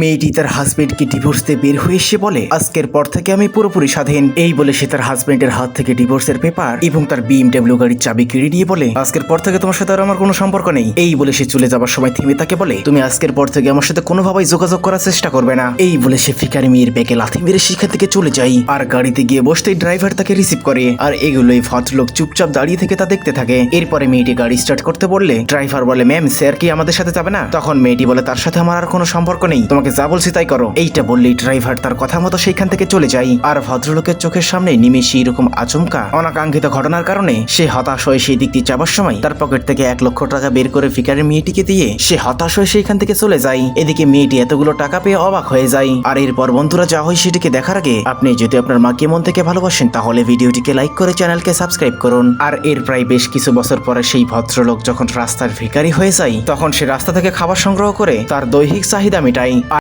মেয়েটি তার হাজবেন্ডকে ডিভোর্স দিয়ে বের হয়ে এসে বলে, আজকের পর থেকে আমি পুরোপুরি স্বাধীন। এই বলে সে তার হাজবেন্ডের হাত থেকে ডিভোর্সের পেপার এবং তার বিএমডব্লিউ গাড়ির চাবি কেড়ে নিয়ে বলে, আজকের পর থেকে তোমার সাথে আর আমার কোনো সম্পর্ক নেই। এই বলে সে চলে যাবার সময় থেমে তাকে বলে, তুমি আজকের পর থেকে আমার সাথে কোনোভাবেই যোগাযোগ করার চেষ্টা করবে না। এই বলে সে ফিকারি মেয়ের ব্যাগে লাথি মেরে সেখান থেকে চলে যায় আর গাড়িতে গিয়ে বসতেই ড্রাইভার তাকে রিসিভ করে আর এগুলোই ভদ্রলোক চুপচাপ দাঁড়িয়ে থেকে তা দেখতে থাকে। এরপরে মেয়েটি গাড়ি স্টার্ট করতে বললে ড্রাইভার বলে ম্যাম স্যার কি আমাদের সাথে যাবে না? তখন মেয়েটি বলে, তার সাথে আমার আর কোনো সম্পর্ক নেই। তোমাকে যা বলছি তাই করো। এইটা বললেই ড্রাইভার তার কথা মতো সেইখান থেকে চলে যায়। আর ভদ্রলোকের চোখের সামনে নিমেষে এরকম আচমকা, অনাকাঙ্ক্ষিত ঘটনার কারণে সে হতাশ হয়ে সেই দিক দিয়ে যাবার সময় তার পকেট থেকে এক লক্ষ টাকা বের করে ফিকারের মেয়েটিকে দিয়ে সে হতাশ হয়ে সেইখান থেকে চলে যায়। এদিকে মেয়েটি এতগুলো টাকা পেয়ে অবাক হয়ে যায়। আর এরপর বন্ধুরা যা হয় সেটিকে দেখার আগে আপনি যদি আপনার মাকে মন থেকে ভালোবাসেন, তাহলে ভিডিওটিকে লাইক করে চ্যানেলকে সাবস্ক্রাইব করুন। আর এর প্রায় বেশ কিছু বছর পরে সেই ভদ্রলোক যখন রাস্তার ভিখারি হয়ে যায়, তখন সে রাস্তা থেকে খাবার সংগ্রহ করে তার দৈহিক চাহিদা মেটায়।